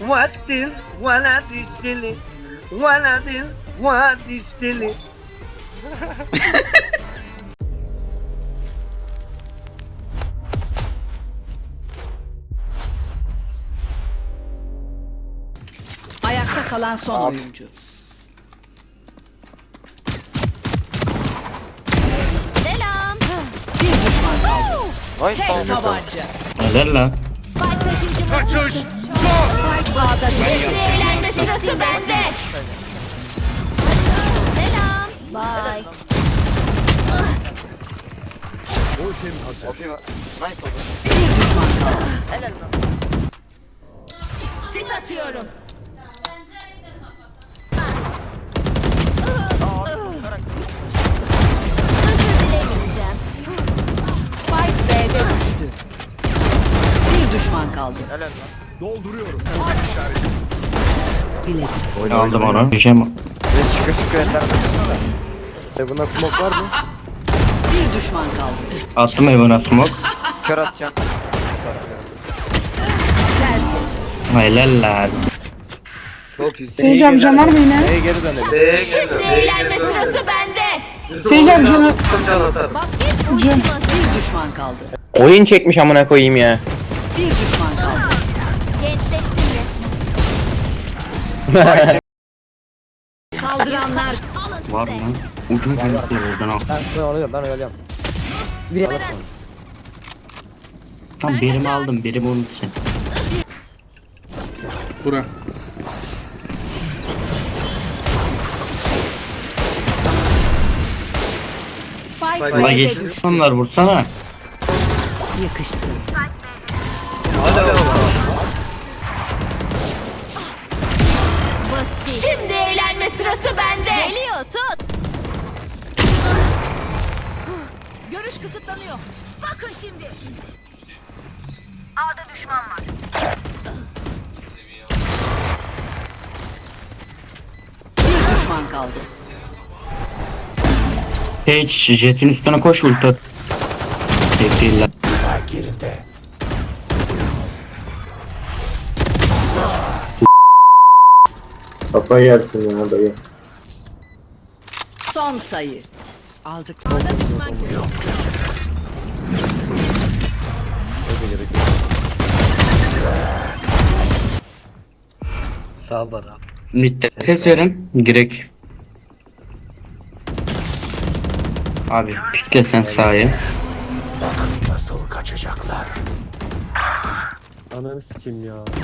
Vadin vadistili Vadin vadistili Ayakta kalan son oyuncu. Selam. Bir düşman kaldı. Vay Tek tabanca. Helal lan. Spike taşıyıcımız Kaçış Bağda Şimdi eğlenme sırası bende. Selam. Bye. Bakıyor. Nice oldu. bir düşman kaldı. Helal lan. Sis atıyorum. Özür dilemeyeceğim. Spike B'de düştü. Bir düşman kaldı. Helal lan. Bilezik. Aldım onu. Düşem. Ve çıkıyor çıkıyor ender. E buna smoke var mı? Bir düşman kaldı. Attım evine smoke. Kör atacağım. Helal lan. Çok iyi var mı yine? Neye geri dönelim? B'ye Şimdi eğlenme sırası bende. Seyirci amcanı Can atarım Basket ultiması. Bir düşman kaldı. Oyun çekmiş amına koyayım ya. Bir düşman kaldı. Gençleştim resmen. Saldıranlar Alın Var size. mı? Ucun canısı oradan al. Ben ben alıyorum ben alıyorum. Tam birimi aldım. Birim onun için. Bura. Spike Ulan B'de geçsin düştü. onlar vursana. Yakıştı. Hadi oğlum Şimdi eğlenme sırası bende. Geliyor tut. Görüş kısıtlanıyor. Bakın şimdi. A'da düşman var. Bir düşman kaldı. Hiç jetin üstüne koş ulti at. Tek değil lan. Kafa yersin ya dayı. Son sayı. Aldık. A'da düşman görüyor. Sağ bana Mid'de ses verin. Girek. Abi pikle sen sahaya. Ananı sikeyim ya. Bir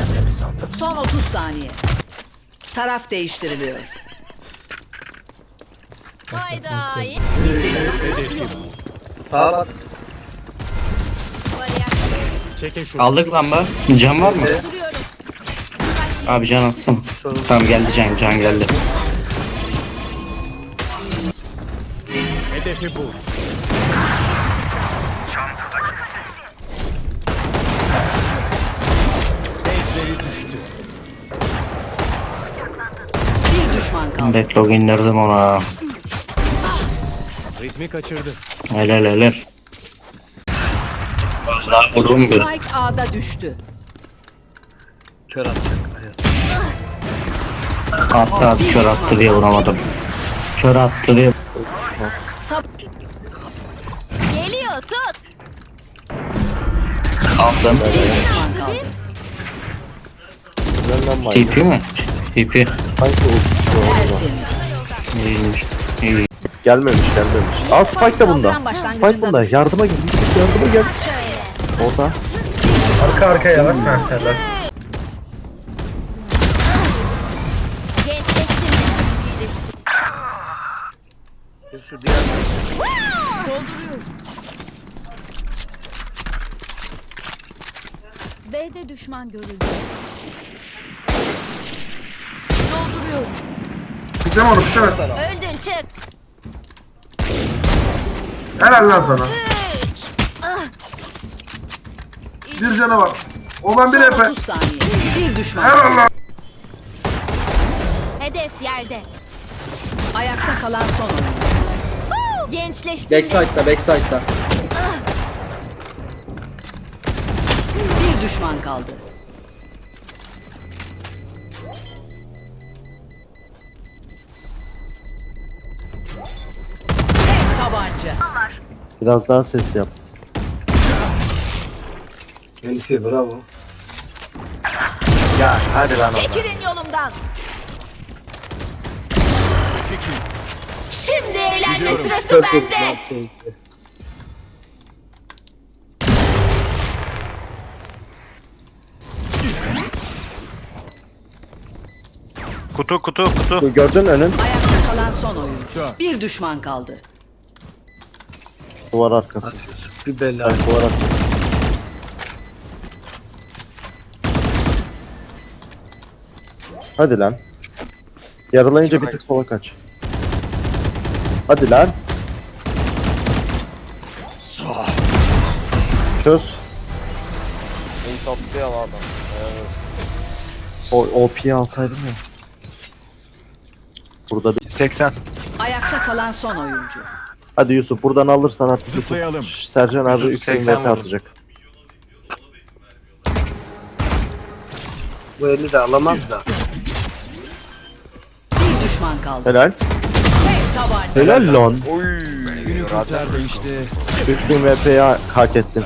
düşman kaldı. Son 30 saniye. Taraf değiştiriliyor. Hayda. Sağa bak Bariyer. Aldık lamba. Can var mı? Abi can atsın. Tamam geldi can. Can geldi. Bir düşman Backlog indirdim ona. Ritmi kaçırdı. Helal helal. Vallahi vurdum bir. Spike A'da düştü. Kör atacak Attı attı kör attı diye vuramadım. Kör attı diye. Geliyor tut. Aldım. var. TP mi? TP. Sanki o. İyiymiş. İyi. Gelmemiş gelmemiş. Aa Spike de bunda. Spike bunda. Yardıma gel. Yardıma gel. Orada. Arka arkaya bak Dolduruyorum. B'de düşman görüldü. Dolduruyorum. Gideceğim onu at. Öldün çık. Helal lan sana. Üç. Bir cana bak. O ben bir efe. 30 saniye. Bir düşman Helal lan. Hedef yerde. Ayakta kalan son oyuncu. Gençleştim. Backside'da backside'da. Bir düşman kaldı. Biraz daha ses yap. Melisi bravo. Ya hadi lan oradan. Çekilin yolumdan. Şimdi eğlenme sırası bende. Kutu kutu kutu. Gördün önün. Ayakta kalan son oyuncu. Bir düşman kaldı. Duvar arkası. Bir bela. Spike duvar arkası. Hadi lan. Yaralayınca bir tık sola kaç. Hadi lan. Çöz. İyi topluyor adam. O OP'yi alsaydım ya. Burada bir... 80. Ayakta kalan son oyuncu. Hadi Yusuf buradan alırsan artık Zıplayalım. Sercan abi Yusuf, 3 80 VP vurdu. atacak. Bu eli de alamaz da. Bir düşman kaldı. Helal. Tek tabanca. Helal lan. Oy. Kurtardı işte. 3000 VP'yi hak ettin.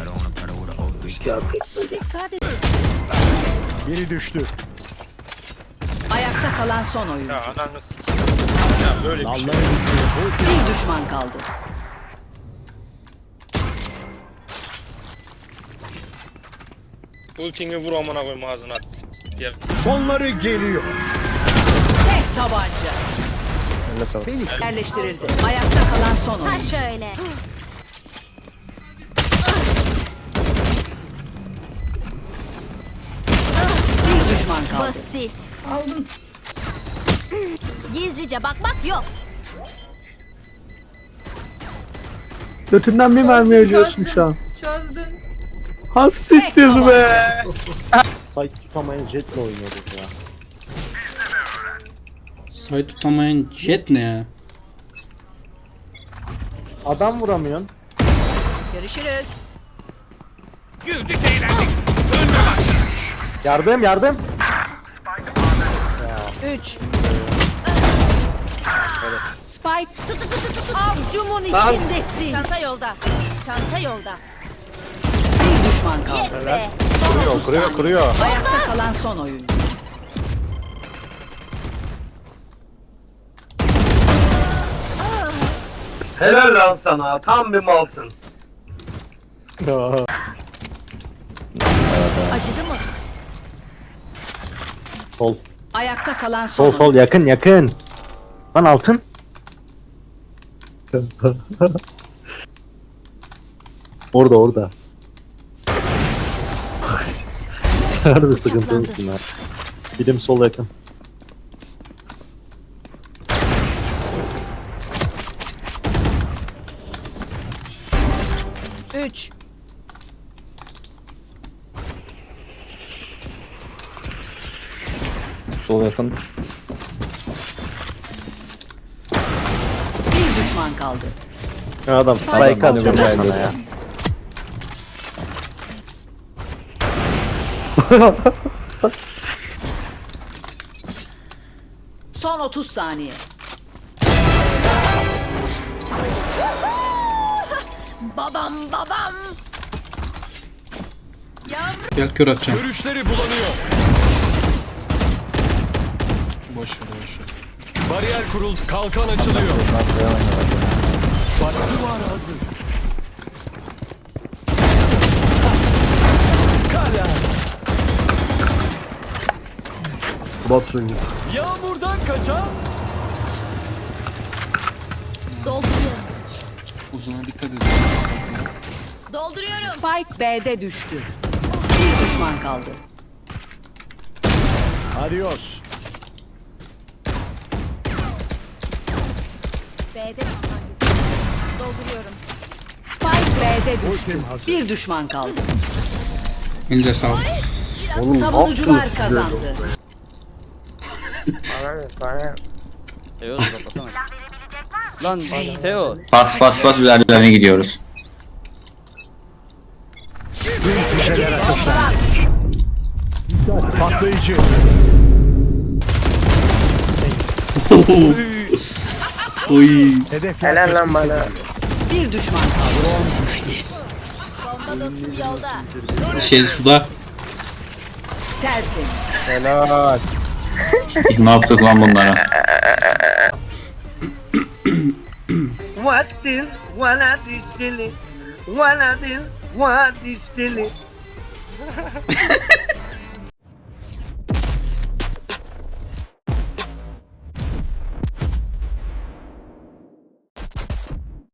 Biri düştü. Kalan son ananı sikeyim. Ya böyle bir şey. Bir düşman kaldı. Ultini vur amına koyayım ağzına. Diğer Sonları geliyor. Tek tabanca. Yerleştirildi. Ayakta kalan son ha oyuncu. şöyle. Bir düşman kaldı. Basit. Aldım. Gizlice bakmak yok. Götünden bir mermi ölüyorsun şu an. Çözdüm. Ha siktir be. Site tutamayan jetle oynuyoruz ya. Say tutamayan jet ne ya? Adam vuramıyorsun. Görüşürüz. Yardım yardım. 3 Spike tut tut tut tut. Avcumun içindesin. Çanta yolda. Çanta yolda. Bir düşman kaldı. Yes be. Kuruyor kuruyor kuruyor. Ayakta kalan son oyuncu. Helal lan sana. Tam bir malsın. Acıdı mı? Sol. Ayakta kalan son Sol sol yakın yakın. Lan altın. orada orada. Sen harbi sıkıntılısın ha. Bilim sol yakın. Üç. Sol yakın. Bir düşman kaldı. Ya adam spike atıyor sana ya. Son 30 saniye. Babam babam. Gel kör atacağım. Görüşleri bulanıyor. Boş ver boş ver. Bariyer kuruldu. Kalkan açılıyor. Bak duvar hazır. Kala. Batın. Yağmurdan kaçan. Dolduruyorum. Uzuna dikkat edin. Dolduruyorum. Spike B'de düştü. Bir düşman kaldı. Adios. B'de düşman. Dolduruyorum. Spike B'de düştü. Bir düşman kaldı. Elinize sağlık. Savunucular kazandı. Kapatsana. Lan Teo. Bas bas bas üzerlerine gidiyoruz. Patlayıcı. Oy. Hedef Helal lan bana. Bir düşman kaldı. Şey suda. Tertemiz. Helal. ne yaptık lan bunlara? What is what is silly? What is what is silly?